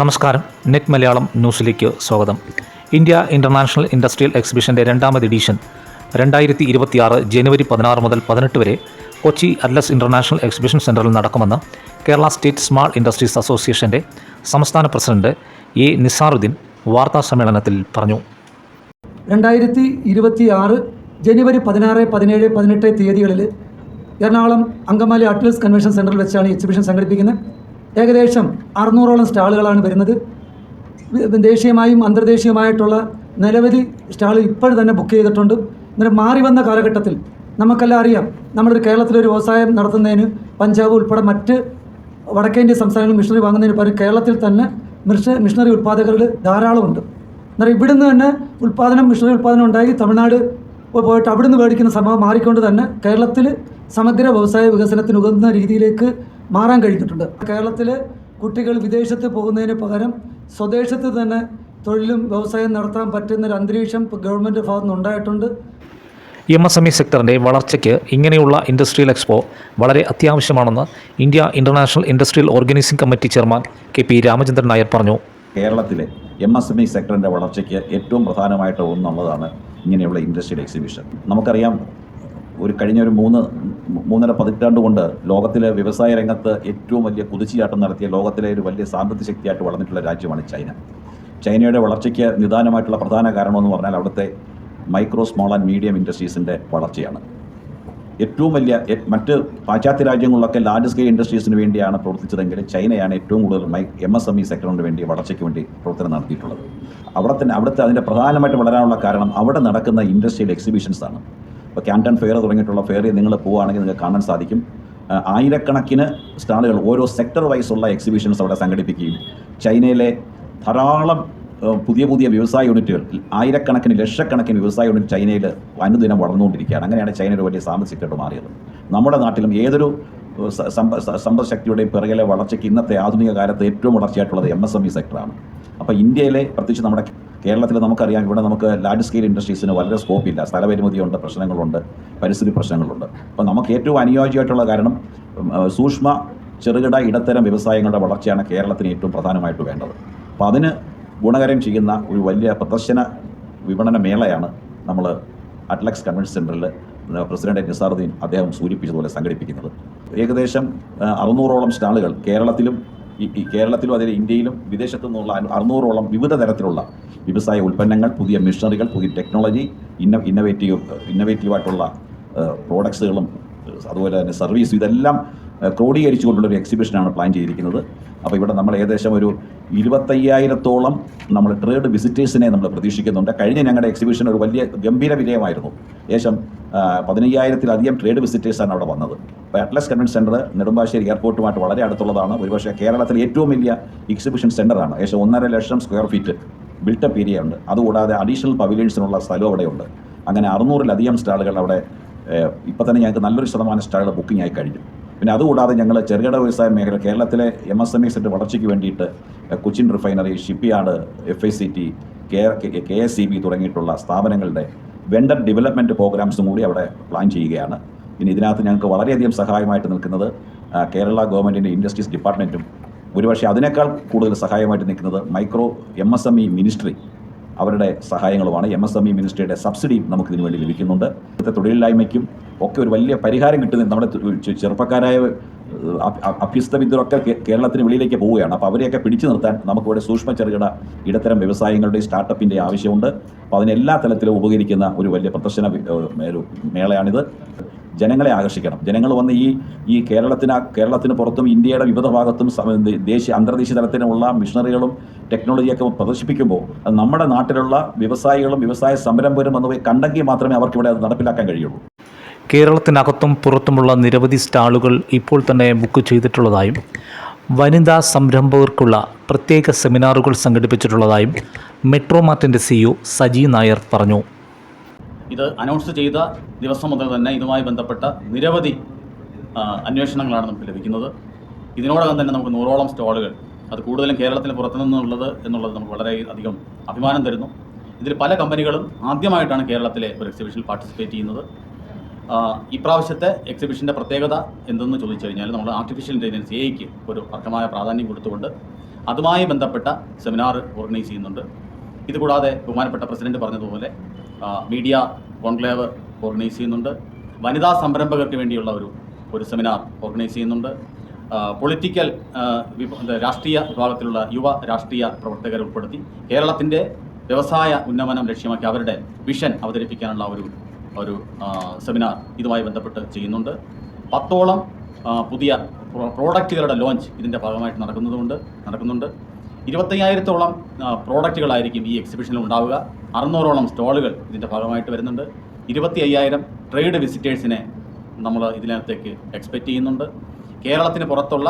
നമസ്കാരം. നെറ്റ് മലയാളം ന്യൂസിലേക്ക് സ്വാഗതം. ഇന്ത്യ ഇന്റർനാഷണൽ ഇൻഡസ്ട്രിയൽ എക്സിബിഷന്റെ രണ്ടാമത് എഡിഷൻ രണ്ടായിരത്തി ഇരുപത്തിയാറ് ജനുവരി പതിനാറ് മുതൽ പതിനെട്ട് വരെ കൊച്ചി അറ്റ്ലസ് ഇന്റർനാഷണൽ എക്സിബിഷൻ സെന്ററിൽ നടക്കുമെന്ന് കേരള സ്റ്റേറ്റ് സ്മാൾ ഇൻഡസ്ട്രീസ് അസോസിയേഷന്റെ സംസ്ഥാന പ്രസിഡന്റ് എ നിസാറുദ്ദീൻ വാർത്താ സമ്മേളനത്തിൽ പറഞ്ഞു. രണ്ടായിരത്തി ഇരുപത്തി ആറ് ജനുവരി പതിനാറ് പതിനേഴ് പതിനെട്ട് തീയതികളിൽ എറണാകുളം അങ്കമാലി അറ്റ്ലസ് കൺവെൻഷൻ സെന്ററിൽ വെച്ചാണ് എക്സിബിഷൻ സംഘടിപ്പിക്കുന്നത്. ഏകദേശം അറുന്നൂറോളം സ്റ്റാളുകളാണ് വരുന്നത്. ദേശീയമായും അന്തർദേശീയമായിട്ടുള്ള നിരവധി സ്റ്റാളുകൾ ഇപ്പോഴും തന്നെ ബുക്ക് ചെയ്തിട്ടുണ്ട്. എന്നിട്ട് മാറി വന്ന കാലഘട്ടത്തിൽ നമുക്കെല്ലാം അറിയാം നമ്മളൊരു കേരളത്തിലൊരു വ്യവസായം നടത്തുന്നതിന് പഞ്ചാബ് ഉൾപ്പെടെ മറ്റ് വടക്കേന്ത്യ സംസ്ഥാനങ്ങളിൽ മിഷണറി വാങ്ങുന്നതിന് പകരം കേരളത്തിൽ തന്നെ മിഷ മിഷണറി ഉൽപ്പാദകർ ധാരാളമുണ്ട്. എന്നാൽ ഇവിടുന്ന് തന്നെ ഉൽപ്പാദനം മിഷണറി ഉൽപ്പാദനം ഉണ്ടായി. തമിഴ്നാട് പോയിട്ട് അവിടുന്ന് മേടിക്കുന്ന സംഭവം മാറിക്കൊണ്ട് തന്നെ കേരളത്തിൽ സമഗ്ര വ്യവസായ വികസനത്തിന് ഉതകുന്ന രീതിയിലേക്ക് മാറാൻ കഴിഞ്ഞിട്ടുണ്ട്. കേരളത്തിൽ കുട്ടികൾ വിദേശത്ത് പോകുന്നതിന് പകരം സ്വദേശത്ത് തന്നെ തൊഴിലും വ്യവസായം നടത്താൻ പറ്റുന്ന ഒരു അന്തരീക്ഷം ഗവൺമെന്റ് ഭാഗത്തുനിന്ന് ഉണ്ടായിട്ടുണ്ട്. എം എസ് എം ഇ സെക്ടറിന്റെ വളർച്ചയ്ക്ക് ഇങ്ങനെയുള്ള ഇൻഡസ്ട്രിയൽ എക്സ്പോ വളരെ അത്യാവശ്യമാണെന്ന് India international industrial organising committee chairman K P Ramachandran Nair പറഞ്ഞു. കേരളത്തിലെ എം എസ് എം ഇ സെക്ടറിന്റെ വളർച്ചയ്ക്ക് ഏറ്റവും പ്രധാനമായിട്ട് ഒന്നുള്ളതാണ് ഇങ്ങനെയുള്ള ഇൻഡസ്ട്രിയൽ എക്സിബിഷൻ. നമുക്കറിയാം ഒരു കഴിഞ്ഞ ഒരു മൂന്ന് മൂന്നര പതിറ്റാണ്ട് കൊണ്ട് ലോകത്തിലെ വ്യവസായ രംഗത്ത് ഏറ്റവും വലിയ കുതിച്ചുചാട്ടം നടത്തിയ ലോകത്തിലെ ഒരു വലിയ സാമ്പത്തിക ശക്തിയായിട്ട് വളർന്നിട്ടുള്ള രാജ്യമാണ് ചൈന. ചൈനയുടെ വളർച്ചയ്ക്ക് നിദാനമായിട്ടുള്ള പ്രധാന കാരണമെന്ന് പറഞ്ഞാൽ അവിടുത്തെ മൈക്രോ സ്മോൾ ആൻഡ് മീഡിയം ഇൻഡസ്ട്രീസിന്റെ വളർച്ചയാണ്. ഏറ്റവും വലിയ മറ്റ് പാശ്ചാത്യ രാജ്യങ്ങളിലൊക്കെ ലാർജ് സ്കെയിൽ ഇൻഡസ്ട്രീസിന് വേണ്ടിയാണ് പ്രവർത്തിച്ചതെങ്കിൽ ചൈനയാണ് ഏറ്റവും കൂടുതൽ മൈ എം എസ് എം ഇ സെക്ടറിന് വേണ്ടി വളർച്ചയ്ക്ക് വേണ്ടി പ്രവർത്തനം നടത്തിയിട്ടുള്ളത്. അവിടെ തന്നെ അവിടുത്തെ അതിന്റെ പ്രധാനമായിട്ട് വളരാനുള്ള കാരണം അവിടെ നടക്കുന്ന ഇൻഡസ്ട്രിയൽ എക്സിബിഷൻസ് ആണ്. ഇപ്പോൾ ക്യാന്റൺ ഫെയർ തുടങ്ങിയിട്ടുള്ള ഫെയറിൽ നിങ്ങൾ പോവുകയാണെങ്കിൽ നിങ്ങൾക്ക് കാണാൻ സാധിക്കും. ആയിരക്കണക്കിന് സ്റ്റാളുകൾ ഓരോ സെക്ടർ വൈസുള്ള എക്സിബിഷൻസ് അവിടെ സംഘടിപ്പിക്കുകയും ചൈനയിലെ ധാരാളം പുതിയ പുതിയ വ്യവസായ യൂണിറ്റുകൾ ആയിരക്കണക്കിന് ലക്ഷക്കണക്കിന് വ്യവസായ യൂണിറ്റ് ചൈനയിൽ അനുദിനം വളർന്നുകൊണ്ടിരിക്കുകയാണ്. അങ്ങനെയാണ് ചൈന ഒരു വലിയ സാമ്പത്തിക മാറിയത്. നമ്മുടെ നാട്ടിലും ഏതൊരു ഏഹ് സ- സമ്പദ് ശക്തിയുടെയും പിറകിലെ വളർച്ചയ്ക്ക് ഇന്നത്തെ ആധുനിക കാലത്ത് ഏറ്റവും വളർച്ചയായിട്ടുള്ളത് എം എസ് എം ഇ സെക്ടറാണ് അപ്പോൾ ഇന്ത്യയിലെ പ്രത്യേകിച്ച് നമ്മുടെ കേരളത്തിൽ നമുക്കറിയാം ഇവിടെ നമുക്ക് ലാർജ് സ്കെയിൽ ഇൻഡസ്ട്രീസിന് വളരെ സ്കോപ്പ് സ്കോപ്പില്ല സ്ഥലപരിമിതിയുണ്ട് പ്രശ്നങ്ങളുണ്ട് പരിസ്ഥിതി പ്രശ്നങ്ങളുണ്ട്. അപ്പോൾ നമുക്ക് ഏറ്റവും അനുയോജ്യമായിട്ടുള്ള കാരണം സൂക്ഷ്മ ചെറുകിട ഇടത്തരം വ്യവസായങ്ങളുടെ വളർച്ചയാണ് കേരളത്തിന് ഏറ്റവും പ്രധാനമായിട്ട് വേണ്ടത്. അപ്പോൾ അതിന് ഗുണകരം ചെയ്യുന്ന ഒരു വലിയ പ്രദർശന വിപണന മേളയാണ് നമ്മൾ അറ്റ്ലക്സ് കൺവെൻഷൻ സെന്ററിൽ പ്രസിഡന്റ് നിസാറുദ്ദീൻ അദ്ദേഹം സൂചിപ്പിച്ചതുപോലെ സംഘടിപ്പിക്കുന്നത്. ഏകദേശം അറുന്നൂറോളം സ്റ്റാളുകൾ കേരളത്തിലും ഈ- കേരളത്തിലും അതിൽ ഇന്ത്യയിലും വിദേശത്തു നിന്നുള്ള അറുന്നൂറോളം വിവിധ തരത്തിലുള്ള വ്യവസായ ഉൽപ്പന്നങ്ങൾ പുതിയ മെഷീനറികൾ പുതിയ ടെക്നോളജി ഇന്ന ഇന്നവേറ്റീവ് ഇന്നവേറ്റീവായിട്ടുള്ള പ്രോഡക്ട്സുകളും അതുപോലെ തന്നെ സർവീസ് ഇതെല്ലാം ക്രോഡീകരിച്ചു ക്രോഡീകരിച്ചുകൊണ്ടുള്ള ഒരു എക്സിബിഷനാണ് പ്ലാൻ ചെയ്തിരിക്കുന്നത്. അപ്പോൾ ഇവിടെ നമ്മൾ ഏകദേശം ഒരു ഇരുപത്തയ്യായിരത്തോളം നമ്മൾ ട്രേഡ് വിസിറ്റേഴ്സിനെ നമ്മൾ പ്രതീക്ഷിക്കുന്നുണ്ട്. കഴിഞ്ഞ ഞങ്ങളുടെ എക്സിബിഷൻ ഒരു വലിയ ഗംഭീര വിജയമായിരുന്നു. ഏകദേശം പതിനയ്യായിരത്തിലധികം ട്രേഡ് വിസിറ്റേഴ്സാണ് അവിടെ വന്നത്. അറ്റ്ലസ് കൺവെൻഷൻ സെന്റർ നെടുമ്പാശ്ശേരി എയർപോർട്ടുമായിട്ട് വളരെ അടുത്തുള്ളതാണ്. ഒരുപക്ഷെ കേരളത്തിലെ ഏറ്റവും വലിയ എക്സിബിഷൻ സെന്ററാണ് ഏകദേശം ഒന്നര ലക്ഷം square feet built up area ഉണ്ട്. അതുകൂടാതെ അഡീഷണൽ പവിലിയൻസിനുള്ള സ്ഥലം അവിടെയുണ്ട്. അങ്ങനെ അറുന്നൂറിലധികം സ്റ്റാളുകൾ അവിടെ ഇപ്പം തന്നെ ഞങ്ങൾക്ക് നല്ലൊരു ശതമാനം സ്റ്റാളുകൾ ബുക്കിംഗ് ആയി കഴിഞ്ഞു. പിന്നെ അതുകൂടാതെ ഞങ്ങൾ ചെറുകിട വ്യവസായ മേഖല കേരളത്തിലെ എം എസ് എം ഇ സെറ്റ് വളർച്ചയ്ക്ക് വേണ്ടിയിട്ട് Cochin refinery shipyard F I C T K K S C B തുടങ്ങിയിട്ടുള്ള സ്ഥാപനങ്ങളുടെ വെണ്ടർ ഡെവലപ്മെന്റ് പ്രോഗ്രാംസും കൂടി അവിടെ പ്ലാൻ ചെയ്യുകയാണ്. ഇനി ഇതിനകത്ത് ഞങ്ങൾക്ക് വളരെയധികം സഹായമായിട്ട് നിൽക്കുന്നത് കേരള ഗവൺമെന്റിന്റെ ഇൻഡസ്ട്രീസ് ഡിപ്പാർട്ട്മെന്റും ഒരുപക്ഷെ അതിനേക്കാൾ കൂടുതൽ സഹായമായിട്ട് നിൽക്കുന്നത് micro M S M E ministry അവരുടെ സഹായങ്ങളുമാണ്. എം എസ് എം ഇ മിനിസ്ട്രിയുടെ സബ്സിഡിയും നമുക്ക് ഇതിനു വേണ്ടി ലഭിക്കുന്നുണ്ട്. ഇന്നത്തെ തൊഴിലില്ലായ്മയ്ക്കും ഒക്കെ ഒരു വലിയ പരിഹാരം കിട്ടുന്ന നമ്മുടെ ചെറുപ്പക്കാരായ അഭ്യസ്ത വിദ്യരൊക്കെ കേരളത്തിന് വെളിയിലേക്ക് പോവുകയാണ്. അപ്പോൾ അവരെയൊക്കെ പിടിച്ചു നിർത്താൻ നമുക്കിവിടെ സൂക്ഷ്മ ചെറുകിട ഇടത്തരം വ്യവസായങ്ങളുടെ സ്റ്റാർട്ടപ്പിന്റെ ആവശ്യമുണ്ട്. അപ്പോൾ അതിനെല്ലാ തലത്തിലും ഉപകരിക്കുന്ന ഒരു വലിയ പ്രദർശന മേളയാണിത്. ജനങ്ങളെ ആകർഷിക്കണം. ജനങ്ങൾ വന്ന് ഈ ഈ കേരളത്തിന് കേരളത്തിന് പുറത്തും ഇന്ത്യയുടെ വിവിധ ഭാഗത്തും ദേശീയ അന്തർദേശീയ തലത്തിലുള്ള മിഷണറികളും ടെക്നോളജിയൊക്കെ പ്രദർശിപ്പിക്കുമ്പോൾ അത് നമ്മുടെ നാട്ടിലുള്ള വ്യവസായികളും വ്യവസായ സംരംഭകരും വന്ന് പോയി കണ്ടെങ്കിൽ മാത്രമേ അവർക്ക് ഇവിടെ അത് നടപ്പിലാക്കാൻ കഴിയുള്ളൂ. കേരളത്തിനകത്തും പുറത്തുമുള്ള നിരവധി സ്റ്റാളുകൾ ഇപ്പോൾ തന്നെ ബുക്ക് ചെയ്തിട്ടുള്ളതായും വനിതാ സംരംഭകർക്കുള്ള പ്രത്യേക സെമിനാറുകൾ സംഘടിപ്പിച്ചിട്ടുള്ളതായും മെട്രോമാറ്റിന്റെ സിഇഒ സജി നായർ പറഞ്ഞു. ഇത് അനൗൺസ് ചെയ്ത ദിവസം മുതൽ തന്നെ ഇതുമായി ബന്ധപ്പെട്ട നിരവധി അന്വേഷണങ്ങളാണ് നമുക്ക് ലഭിക്കുന്നത്. ഇതിനോടകം തന്നെ നമുക്ക് നൂറോളം സ്റ്റോളുകൾ അത് കൂടുതലും കേരളത്തിന് പുറത്തുനിന്നുള്ളത് എന്നുള്ളത് നമുക്ക് വളരെ അധികം അഭിമാനം തരുന്നു. ഇതിൽ പല കമ്പനികളും ആദ്യമായിട്ടാണ് കേരളത്തിലെ ഒരു എക്സിബിഷനിൽ പാർട്ടിസിപ്പേറ്റ് ചെയ്യുന്നത്. ഇപ്രാവശ്യത്തെ എക്സിബിഷന്റെ പ്രത്യേകത എന്തെന്ന് ചോദിച്ചു കഴിഞ്ഞാൽ നമ്മൾ ആർട്ടിഫിഷ്യൽ ഇന്റലിജൻസ് എയ്ക്ക് ഒരു അർഹമായ പ്രാധാന്യം കൊടുത്തുകൊണ്ട് അതുമായി ബന്ധപ്പെട്ട സെമിനാർ ഓർഗനൈസ് ചെയ്യുന്നുണ്ട്. ഇതുകൂടാതെ ബഹുമാനപ്പെട്ട പ്രസിഡന്റ് പറഞ്ഞതുപോലെ മീഡിയ കോൺക്ലേവ് ഓർഗനൈസ് ചെയ്യുന്നുണ്ട്. വനിതാ സംരംഭകർക്ക് വേണ്ടിയുള്ള ഒരു ഒരു സെമിനാർ ഓർഗനൈസ് ചെയ്യുന്നുണ്ട്. പൊളിറ്റിക്കൽ രാഷ്ട്രീയ വിഭാഗത്തിലുള്ള യുവ രാഷ്ട്രീയ പ്രവർത്തകരെ ഉൾപ്പെടുത്തി കേരളത്തിന്റെ വ്യവസായ ഉന്നമനം ലക്ഷ്യമാക്കി അവരുടെ വിഷൻ അവതരിപ്പിക്കാനുള്ള ഒരു ഒരു സെമിനാർ ഇതുമായി ബന്ധപ്പെട്ട് ചെയ്യുന്നുണ്ട്. പത്തോളം പുതിയ പ്രോഡക്റ്റുകളുടെ ലോഞ്ച് ഇതിന്റെ ഭാഗമായിട്ട് നടക്കുന്നതുകൊണ്ട് നടക്കുന്നുണ്ട്. ഇരുപത്തയ്യായിരത്തോളം പ്രോഡക്റ്റുകളായിരിക്കും ഈ എക്സിബിഷനിൽ ഉണ്ടാവുക. അറുന്നൂറോളം സ്റ്റോളുകൾ ഇതിന്റെ ഭാഗമായിട്ട് വരുന്നുണ്ട്. ഇരുപത്തി അയ്യായിരം ട്രേഡ് വിസിറ്റേഴ്സിനെ നമ്മൾ ഇതിനകത്തേക്ക് എക്സ്പെക്റ്റ് ചെയ്യുന്നുണ്ട്. കേരളത്തിന് പുറത്തുള്ള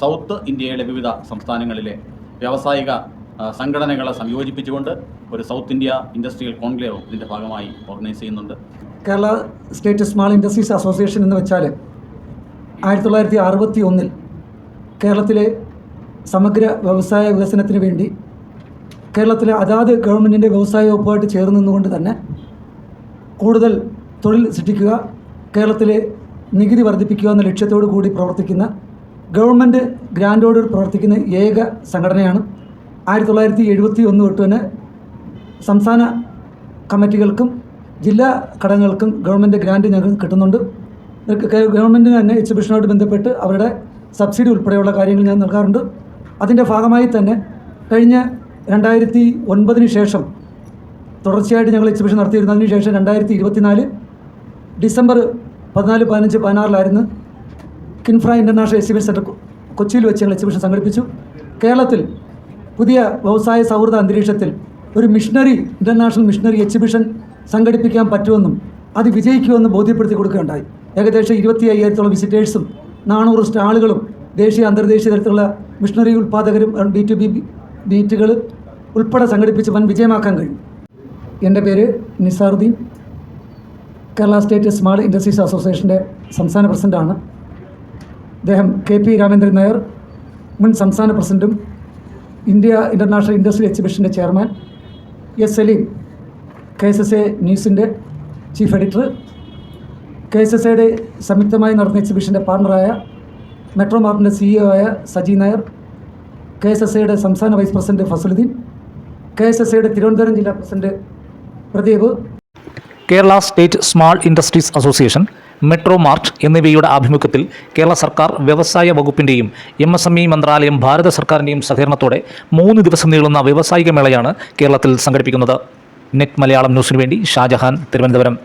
സൗത്ത് ഇന്ത്യയിലെ വിവിധ സംസ്ഥാനങ്ങളിലെ വ്യാവസായിക സംഘടനകളെ സംയോജിപ്പിച്ചുകൊണ്ട് ഒരു സൗത്ത് ഇന്ത്യ ഇൻഡസ്ട്രിയൽ കോൺക്ലേവ് ഇതിന്റെ ഭാഗമായി ഓർഗനൈസ് ചെയ്യുന്നുണ്ട്. Kerala state small industries association എന്ന് വെച്ചാൽ ആയിരത്തി തൊള്ളായിരത്തി അറുപത്തി ഒന്നിൽ കേരളത്തിലെ സമഗ്ര വ്യവസായ വികസനത്തിന് വേണ്ടി കേരളത്തിലെ അതാത് ഗവൺമെന്റിന്റെ വ്യവസായ വകുപ്പുമായിട്ട് ചേർന്ന് നിന്നുകൊണ്ട് തന്നെ കൂടുതൽ തൊഴിൽ സൃഷ്ടിക്കുക കേരളത്തിലെ നികുതി വർദ്ധിപ്പിക്കുക എന്ന ലക്ഷ്യത്തോടു കൂടി പ്രവർത്തിക്കുന്ന ഗവൺമെന്റ് ഗ്രാൻഡോട് പ്രവർത്തിക്കുന്ന ഏക സംഘടനയാണ്. ആയിരത്തി തൊള്ളായിരത്തി എഴുപത്തി ഒന്ന് തൊട്ട് തന്നെ സംസ്ഥാന കമ്മിറ്റികൾക്കും ജില്ലാ ഘടകങ്ങൾക്കും ഗവൺമെന്റ് ഗ്രാൻഡ് ഞങ്ങൾക്ക് കിട്ടുന്നുണ്ട്. ഗവൺമെന്റിന് തന്നെ എക്സിബിഷനോട് ബന്ധപ്പെട്ട് അവരുടെ സബ്സിഡി ഉൾപ്പെടെയുള്ള കാര്യങ്ങൾ ഞാൻ നൽകാറുണ്ട്. അതിന്റെ ഭാഗമായി തന്നെ കഴിഞ്ഞ രണ്ടായിരത്തി ഒൻപതിന് ശേഷം തുടർച്ചയായിട്ട് ഞങ്ങൾ എക്സിബിഷൻ നടത്തിയിരുന്നതിന് ശേഷം രണ്ടായിരത്തി ഇരുപത്തിനാല് ഡിസംബർ പതിനാല് പതിനഞ്ച് പതിനാറിലായിരുന്നു കിൻഫ്ര ഇന്റർനാഷണൽ എക്സിബിഷൻ സെന്റർ കൊച്ചിയിൽ വെച്ച് ഞങ്ങൾ എക്സിബിഷൻ സംഘടിപ്പിച്ചു. കേരളത്തിൽ പുതിയ വ്യവസായ സൗഹൃദ അന്തരീക്ഷത്തിൽ ഒരു മിഷണറി ഇന്റർനാഷണൽ മിഷണറി എക്സിബിഷൻ സംഘടിപ്പിക്കാൻ പറ്റുമെന്നും അത് വിജയിക്കുമെന്ന് ബോധ്യപ്പെടുത്തി കൊടുക്കുകയുണ്ടായി. ഏകദേശം ഇരുപത്തി അയ്യായിരത്തോളം വിസിറ്റേഴ്സും നാനൂറ് സ്റ്റാളുകളും ദേശീയ അന്തർദേശീയ തരത്തിലുള്ള മിഷണറി ഉൽപ്പാദകരും ബി ടു ബി മീറ്റുകൾ ഉൾപ്പെടെ സംഘടിപ്പിച്ച് വൻ വിജയമാക്കാൻ കഴിയും. എന്റെ പേര് Nizaruddin. Kerala state small industries അസോസിയേഷന്റെ സംസ്ഥാന പ്രസിഡന്റാണ്. അദ്ദേഹം കെ പി രാമേന്ദ്രൻ നായർ മുൻ സംസ്ഥാന പ്രസിഡന്റും India international industry എക്സിബിഷന്റെ chairman S Saleem K S S A ന്യൂസിന്റെ chief editor K S S എയുടെ സംയുക്തമായി നടന്ന എക്സിബിഷന്റെ പാർട്ണറായ മെട്രോ മാർട്ടിന്റെ സിഇഒ ആയ Saji Nair K S S എയുടെ സംസ്ഥാന vice president Fazaluddin K S S ഐയുടെ തിരുവനന്തപുരം ജില്ലാ president Pradeep. Kerala state small industries association metro mart എന്നിവയുടെ ആഭിമുഖ്യത്തിൽ കേരള സർക്കാർ വ്യവസായ വകുപ്പിന്റെയും എം എസ് എം ഇ മന്ത്രാലയം ഭാരത സർക്കാരിന്റെയും സഹകരണത്തോടെ മൂന്ന് ദിവസം നീളുന്ന വ്യവസായിക മേളയാണ് കേരളത്തിൽ സംഘടിപ്പിക്കുന്നത്. നെറ്റ് മലയാളം ന്യൂസിനു വേണ്ടി ഷാജഹാൻ തിരുവനന്തപുരം.